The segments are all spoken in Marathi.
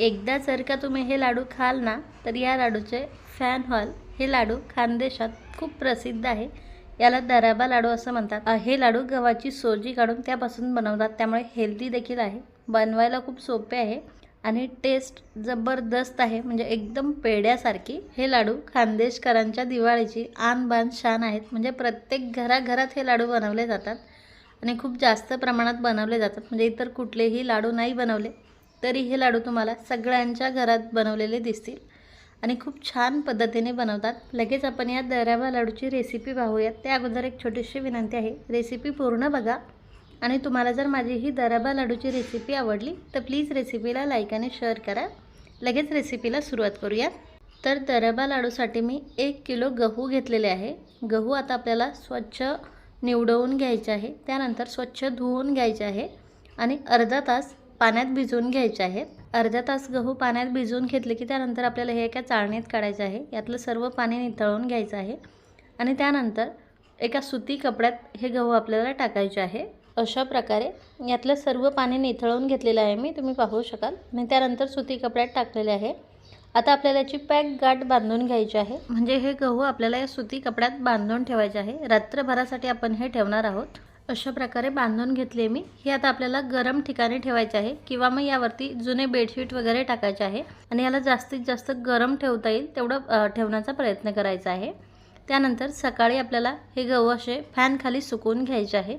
एकदा जर का तुम्ही हे लाडू खाल ना तर या लाडूचे फॅन हॉल हे लाडू खानदेशात खूप प्रसिद्ध आहे. याला दराबा लाडू असं म्हणतात. हे लाडू गव्हाची सोजी काढून त्यापासून बनवतात. त्यामुळे हेल्दी देखील आहे. बनवायला खूप सोपे आहे. आणि टेस्ट जबरदस्त आहे. म्हणजे एकदम पेड्यासारखी हे लाडू खानदेशकरांच्या दिवाळीची आन बान शान आहेत. म्हणजे प्रत्येक घराघरात हे लाडू बनवले जातात. आणि खूप जास्त प्रमाणात बनवले जातात. म्हणजे इतर कुठलेही लाडू नाही बनवले. तरी हे लाडू तुम्हाला सगळ्यांच्या घरात बनवलेले दिसतील. आणि खूप छान पद्धतीने बनवतात. लगेच आपण या दराबा लाडूची रेसिपी पाहूयात. त्या अगोदर एक छोटीशी विनंती आहे. रेसिपी पूर्ण बघा. आणि तुम्हाला जर माझी ही दराबा लाडूची रेसिपी आवडली तर प्लीज रेसिपीला लाईक आणि शेअर करा. लगेच रेसिपीला सुरुवात करूयात. तर दराबा लाडूसाठी मी एक किलो गहू घेतलेले आहे. गहू आता आपल्याला स्वच्छ निवडवून घ्यायचे आहे. त्यानंतर स्वच्छ धुवून घ्यायचे आहे. आणि अर्धा तास पाण्यात भिजवून घ्यायचे आहेत. अर्धा तास गहू पाण्यात भिजवून घेतले की त्यानंतर आपल्याला हे एका चाळणीत काढायचं आहे. यातलं सर्व पाणी निथळून घ्यायचं आहे. आणि त्यानंतर एका सुती कपड्यात हे गहू आपल्याला टाकायचे आहे. अशा प्रकारे यातलं सर्व पाणी निथळून घेतलेलं आहे मी. तुम्ही पाहू शकाल. आणि त्यानंतर सुती कपड्यात टाकलेले आहे. आता आपल्याला याची पॅक गाठ बांधून घ्यायची आहे. म्हणजे हे गहू आपल्याला या सुती कपड्यात बांधून ठेवायचे आहे. रात्रभरासाठी आपण हे ठेवणार आहोत. अशा प्रकारे बांधून घेतले मी. हे आता आपल्याला गरम ठिकाणी ठेवायचे आहे किंवा मग यावरती जुने बेडशीट वगैरे टाकायचे आहे. आणि याला जास्तीत जास्त गरम ठेवता येईल तेवढं ठेवण्याचा प्रयत्न करायचा आहे. त्यानंतर सकाळी आपल्याला हे गहू असे फॅनखाली सुकवून घ्यायचे आहे.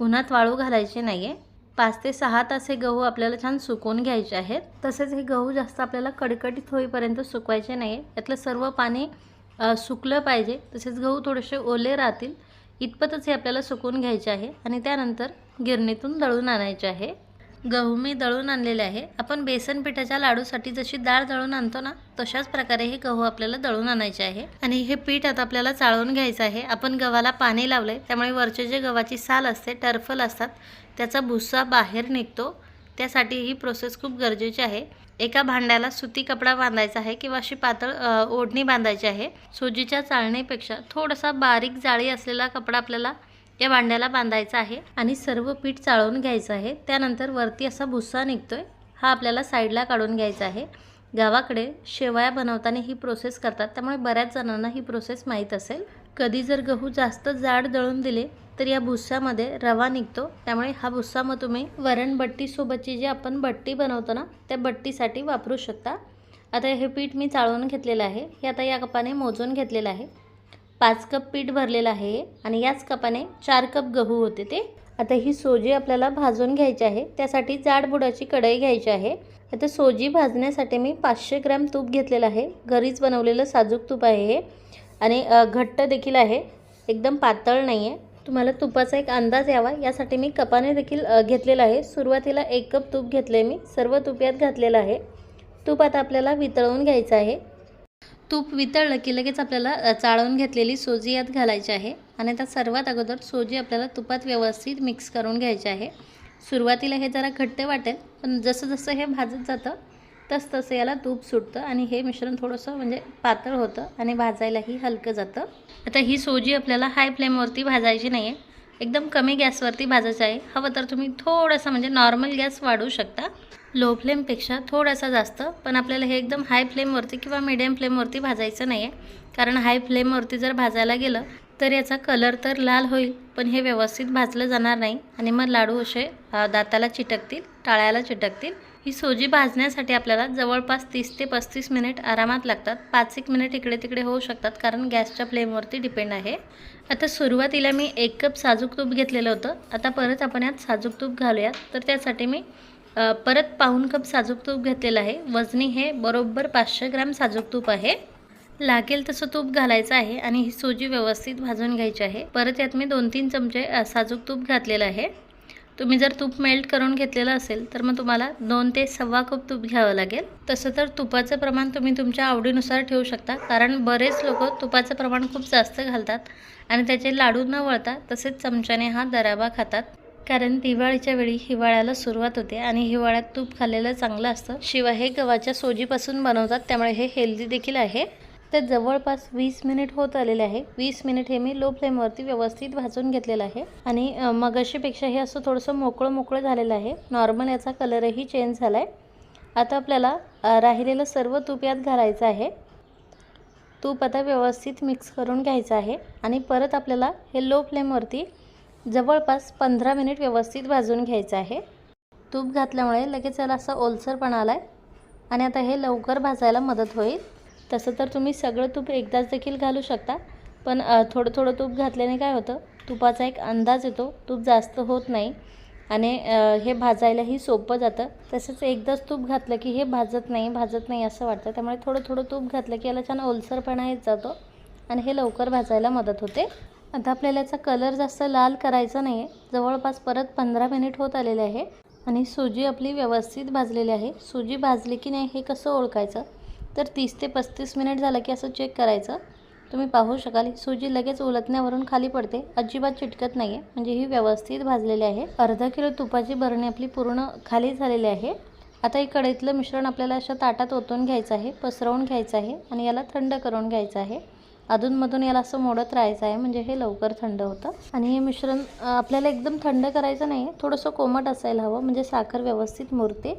उन्हात वाळू घालायचे नाही आहे पाच ते सहा तास हे गहू आपल्याला छान सुकवून घ्यायचे आहेत. तसेच हे गहू जास्त आपल्याला कडकडीत होईपर्यंत सुकवायचे नाही आहे यातलं सर्व पाणी सुकलं पाहिजे. तसेच गहू थोडेसे ओले राहतील. इतपतच हे आपल्याला सुकून घ्यायचे आहे आणि त्यानंतर गिरणीतून दळून आणायचे आहे. गहू मी दळून आणलेले आहे. आपण बेसन पिठाच्या लाडूसाठी जशी डाळ दळून आणतो ना तशाच प्रकारे हे गहू आपल्याला दळून आणायचे आहे. आणि हे पीठ आता आपल्याला चाळून घ्यायचं आहे. आपण गव्हाला पाणी लावलंय त्यामुळे वरचे जे गव्हाची साल असते टर्फल असतात त्याचा भुस्सा बाहेर निघतो. त्यासाठी ही प्रोसेस खूप गरजेची आहे. एका भांड्याला सुती कपडा बांधायचा आहे किंवा अशी पातळ ओढणी बांधायची आहे. सुजीच्या चाळणीपेक्षा थोडासा बारीक जाळी असलेला कपडा आपल्याला या भांड्याला बांधायचा आहे आणि सर्व पीठ चाळून घ्यायचं आहे. त्यानंतर वरती असा भुस्सा निघतोय. हा आपल्याला साईडला काढून घ्यायचा आहे. गावाकडे शेवया बनवताना ही प्रोसेस करतात. त्यामुळे बऱ्याच जणांना ही प्रोसेस माहीत असेल. कधी जर गहू जास्त जाड दळून दिले तर या भुस्सामध्ये रवा निघतो. त्यामुळे हा भुस्सा मग तुम्ही वरणबट्टीसोबतची जी आपण बट्टी बनवतो ना त्या बट्टीसाठी वापरू शकता. आता हे पीठ मी चाळून घेतलेलं आहे. हे आता या कपाने मोजून घेतलेलं आहे. पाच कप पीठ भरलेलं आहे आणि याच कपाने चार कप गहू होते ते. आता ही सोजी आपल्याला भाजून घ्यायची आहे. त्यासाठी जाड बुडाची कढई घ्यायची आहे. आता सोजी भाजण्यासाठी मी पाचशे ग्रॅम तूप घेतलेलं आहे. घरीच बनवलेलं साजूक तूप आहे हे. आणि घट्ट देखील आहे. एकदम पातळ नाही आहे तुम्हाला तुपाचा एक अंदाज यावा. यासाठी मी कपाने देखील घेतलेलं घेतलेला आहे. सुरुवातीला एक कप तूप घेतले मी. सर्व तूप यात घातलेलं आहे. तूप आता आपल्याला वितळवून घ्यायचं आहे. तूप वितळलं की लगेच आपल्याला चाळवून घेतलेली सोजी यात घालायची आहे. आणि आता सर्वात अगोदर सोजी आपल्याला तुपात व्यवस्थित मिक्स करून घ्यायची आहे. सुरुवातीला हे जरा घट्ट वाटेल पण जसं जसं हे भाजत जातं तस तसं याला तूप सुटतं आणि हे मिश्रण थोडंसं म्हणजे पातळ होतं आणि भाजायलाही हलकं जातं. आता ही सोजी आपल्याला हाय फ्लेमवरती भाजायची नाही आहे एकदम कमी गॅसवरती भाजायचं आहे. हवं तर तुम्ही थोडासा म्हणजे नॉर्मल गॅस वाढवू शकता. लो फ्लेमपेक्षा थोडासा जास्त पण आपल्याला हे एकदम हाय फ्लेमवरती किंवा मिडियम फ्लेमवरती भाजायचं नाही आहे कारण हाय फ्लेमवरती जर भाजायला गेलं तर याचा कलर तर लाल होईल पण हे व्यवस्थित भाजलं जाणार नाही. आणि मग लाडू असे दाताला चिटकतील टाळ्याला चिटकतील. ही सोजी भाजण्यासाठी आपल्याला जवळपास तीस ते पस्तीस मिनिट आरामात लागतात. पाच एक मिनिट इकडे तिकडे होऊ शकतात कारण गॅसच्या फ्लेमवरती डिपेंड आहे. आता सुरुवातीला मी एक कप साजूक तूप घेतलेलं होतं. आता परत आपण यात साजूक तूप घालूयात. तर त्यासाठी मी परत पाऊन कप साजूक तूप घेतलेलं आहे. वजनी हे बरोबर पाचशे ग्रॅम साजूक तूप आहे. लागेल तसं तूप घालायचं आहे आणि ही सोजी व्यवस्थित भाजून घ्यायची आहे. परत यात मी दोन तीन चमचे साजूक तूप घातलेलं आहे. तुम्ही जर तूप मेल्ट करून घेतलेलं असेल तर मग तुम्हाला दोन ते सव्वा कप तूप घ्यावं लागेल. तसं तर तुपाचं प्रमाण तुम्ही तुमच्या आवडीनुसार ठेवू शकता कारण बरेच लोक तुपाचं प्रमाण खूप जास्त घालतात आणि त्याचे लाडू न वळता तसेच चमच्याने हा दराबा खातात. कारण दिवाळीच्या वेळी हिवाळ्याला सुरुवात होते आणि हिवाळ्यात तूप खाल्लेलं चांगलं असतं. शिवाय हे गव्हाच्या सोजीपासून बनवतात त्यामुळे हे हेल्दी देखील आहे. तर जवळपास वीस मिनिट होत आलेले आहे. वीस मिनिट हे मी लो फ्लेमवरती व्यवस्थित भाजून घेतलेलं आहे. आणि मगाशीपेक्षा हे असं थोडंसं मोकळं मोकळं झालेलं आहे. नॉर्मल याचा कलरही चेंज झाला आहे आता आपल्याला राहिलेलं सर्व तूप यात घालायचं आहे. तूप आता व्यवस्थित मिक्स करून घ्यायचं आहे. आणि परत आपल्याला हे लो फ्लेमवरती जवळपास पंधरा मिनिट व्यवस्थित भाजून घ्यायचं आहे. तूप घातल्यामुळे लगेच याला असा ओलसरपणा आला आहे आणि आता हे लवकर भाजायला मदत होईल. तसं तर तुम्ही सगळं तूप एकदाच देखील घालू शकता. पण थोडं थोडं तूप घातल्याने काय होतं तुपाचा एक अंदाज येतो. तूप जास्त होत नाही. आणि हे भाजायलाही सोपं जातं. तसंच एकदाच तूप घातलं की हे भाजत नाही भाजत नाही असं वाटतं. त्यामुळे थोडं थोडं तूप घातलं की याला छान ओलसरपणा येत जातो. आणि हे लवकर भाजायला मदत होते. आता आपल्याला याचा कलर जास्त लाल करायचा नाही आहे जवळपास परत पंधरा मिनिट होत आलेले आहे. आणि सुजी आपली व्यवस्थित भाजलेली आहे. सुजी भाजली की नाही हे कसं ओळखायचं? तर तीस ते पस्तीस मिनिट झालं की असं चेक करायचं. तुम्ही पाहू शकाल सुजी लगेच उलटण्यावरून खाली पडते. अजिबात चिटकत नाही आहे म्हणजे ही व्यवस्थित भाजलेली आहे. अर्धा किलो तुपाची भरणी आपली पूर्ण खाली झालेली आहे. आता हे कढईतलं मिश्रण आपल्याला अशा ताटात ओतून घ्यायचं आहे पसरवून घ्यायचं आहे आणि याला थंड करून घ्यायचं आहे. अधूनमधून याला असं मोडत राहायचं आहे. म्हणजे हे लवकर थंड होतं. आणि हे मिश्रण आपल्याला एकदम थंड करायचं नाही आहे थोडंसं कोमट असायला हवं. म्हणजे साखर व्यवस्थित मुरते.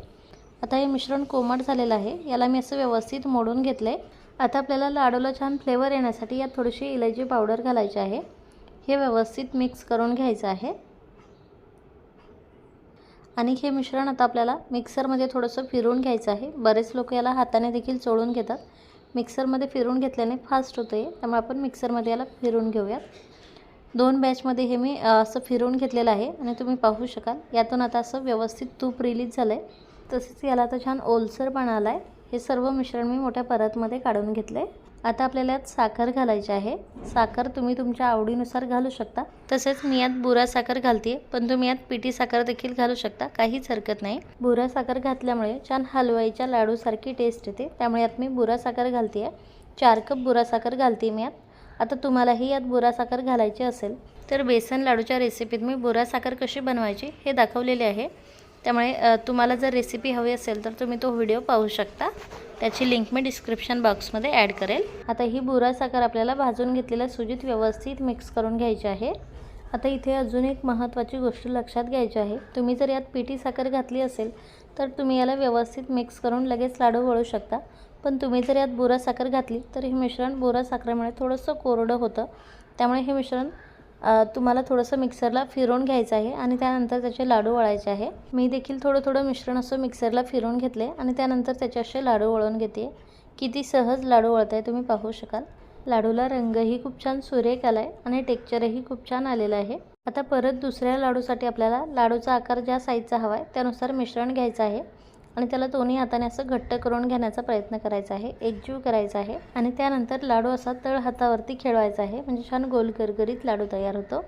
आता हे मिश्रण कोमट झालेलं आहे. याला मी असं व्यवस्थित मोडून घेतलं आहे आता आपल्याला लाडूला छान फ्लेवर येण्यासाठी यात थोडीशी इलायची पावडर घालायची आहे. हे व्यवस्थित मिक्स करून घ्यायचं आहे. आणि हे मिश्रण आता आपल्याला मिक्सरमध्ये थोडंसं फिरवून घ्यायचं आहे. बरेच लोक याला हाताने देखील चोळून घेतात. मिक्सरमध्ये फिरून घेतल्याने फास्ट होतं आहे त्यामुळे आपण मिक्सरमध्ये याला फिरून घेऊयात. दोन बॅचमध्ये हे मी असं फिरून घेतलेलं आहे. आणि तुम्ही पाहू शकाल. यातून आता असं व्यवस्थित तूप रिलीज झालं आहे तसेच याला आता छान ओलसरपणा आला आहे हे सर्व मिश्रण मी मोठ्या परतमध्ये काढून घेतलं. आहे आता आपल्याला यात साखर घालायची आहे. साखर तुम्ही तुमच्या आवडीनुसार घालू शकता. तसेच मी यात बुरा साखर घालते पण तुम्ही यात पिठी साखर देखील घालू शकता. काहीच हरकत नाही. बुरा साखर घातल्यामुळे छान हलवाईच्या लाडूसारखी टेस्ट येते. त्यामुळे यात मी बुरा साखर घालते आहे चार कप बुरा साखर घालते मी यात. आता तुम्हालाही यात बुरा साखर घालायची असेल तर बेसन लाडूच्या रेसिपीत मी बुरा साखर कशी बनवायची हे दाखवलेले आहे. त्यामुळे तुम्हाला जर रेसिपी हवी असेल तर तुम्ही तो व्हिडिओ पाहू शकता. त्याची लिंक मी डिस्क्रिप्शन बॉक्समध्ये ॲड करेल. आता ही बुरा साखर आपल्याला भाजून घेतलेल्या सुजीत व्यवस्थित मिक्स करून घ्यायची आहे. आता इथे अजून एक महत्त्वाची गोष्ट लक्षात घ्यायची आहे. तुम्ही जर यात पिठी साखर घातली असेल तर तुम्ही याला व्यवस्थित मिक्स करून लगेच लाडू वळू शकता. पण तुम्ही जर यात बुरा साखर घातली तर हे मिश्रण बुरा साखरेमुळे थोडंसं कोरडं होतं. त्यामुळे हे मिश्रण तुम्हाला थोडंसं मिक्सरला फिरवून घ्यायचं आहे आणि त्यानंतर त्याचे लाडू वळायचे आहे. मी देखील थोडं थोडं मिश्रण असं मिक्सरला फिरवून घेतले आणि त्यानंतर त्याचे असे लाडू वळून घेते. किती सहज लाडू वळत आहे तुम्ही पाहू शकाल. लाडूला रंगही खूप छान सुरेख आला आहे आणि टेक्चरही खूप छान आलेलं आहे. आता परत दुसऱ्या लाडूसाठी आपल्याला लाडूचा आकार ज्या साईजचा हवा आहे त्यानुसार मिश्रण घ्यायचं आहे. आणि त्याला दोन्ही हाताने असं घट्ट करून घेण्याचा प्रयत्न करायचा आहे. एकजीव करायचा आहे. आणि त्यानंतर लाडू असा तळ हातावरती खेळवायचा आहे. म्हणजे छान गोल करकरीत लाडू तयार होतो.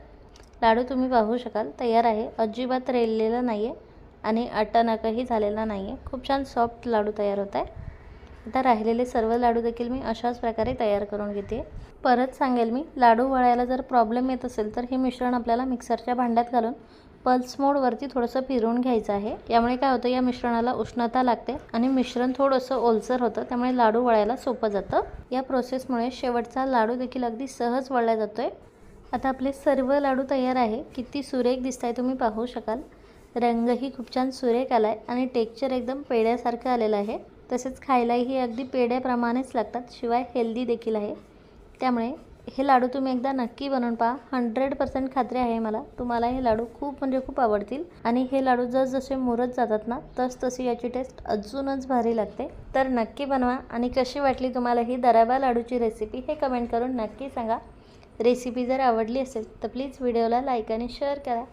लाडू तुम्ही पाहू शकाल. तयार आहे. अजिबात रेललेला नाही आहे आणि अटानाकही झालेला नाही आहे खूप छान सॉफ्ट लाडू तयार होत आहे. आता राहिलेले सर्व लाडू देखील मी अशाच प्रकारे तयार करून घेते. परत सांगेल मी लाडू वळायला जर प्रॉब्लेम येत असेल तर हे मिश्रण आपल्याला मिक्सरच्या भांड्यात घालून पल्स मोडवरती थोडंसं फिरवून घ्यायचं आहे. यामुळे काय होतं या मिश्रणाला उष्णता लागते आणि मिश्रण थोडंसं ओलसर होतं त्यामुळे लाडू वळायला सोपं जातं. या प्रोसेसमुळे शेवटचा लाडू देखील अगदी सहज वळला जातो आहे आता आपले सर्व लाडू तयार आहे. किती सुरेख दिसत आहे तुम्ही पाहू शकाल. रंगही खूप छान सुरेख आला आहे आणि टेक्चर एकदम पेड्यासारखं आलेलं आहे. तसेच खायलाही अगदी पेड्याप्रमाणेच लागतात शिवाय हेल्दी देखील आहे. त्यामुळे हे लाडू तुम्ही एकदा नक्की बनवून पहा. हंड्रेड पर्सेंट खात्री आहे मला. तुम्हाला हे लाडू खूप म्हणजे खूप आवडतील. आणि हे लाडू जसजसे मुरत जातात ना तस तशी याची टेस्ट अजूनच भारी लागते. तर नक्की बनवा. आणि कशी वाटली तुम्हाला ही दराबा लाडूची रेसिपी हे कमेंट करून नक्की सांगा. रेसिपी जर आवडली असेल तर प्लीज व्हिडिओला लाईक आणि शेअर करा.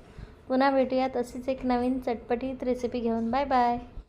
पुन्हा भेटूयात अशीच एक नवीन चटपटीत रेसिपी घेऊन. Bye bye